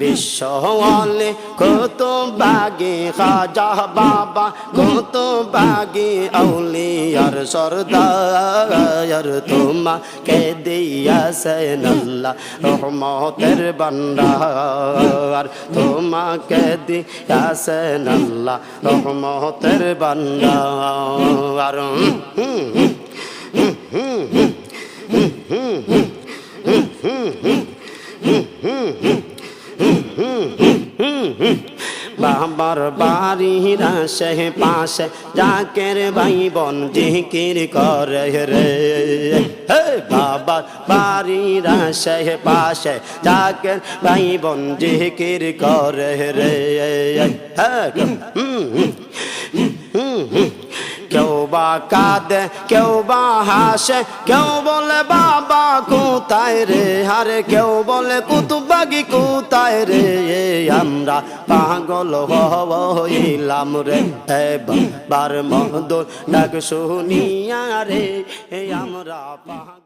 বিশ্বলে কত বাগে খাজা বাবা, কত বাগে আউলিয়ার সরদার। তোমা কে দিয়াছেন আল্লাহ রহমতের বান্দার তোমাকে দিয়াছেন আল্লাহ রহমতের বান্দার হুম হুম বাবার বাড়ির আশে পাশে জাকের ভাই বোন জিকির করে রে। বাবার বাড়ির আশে পাশে জাকের ভাই বোন জিকির করে রে। হুম হুম হুম কেউ বা কাঁদে, কেউ বা হাসে, কেউ বলে, বাবা, কোথায় রে? হারে কেউ বলে কুতুবাগি কোথায় রে? আমরা পাগল হইলাম রে। হে বাবার মধুর ডাক শুনিয়া রে আমরা পাগল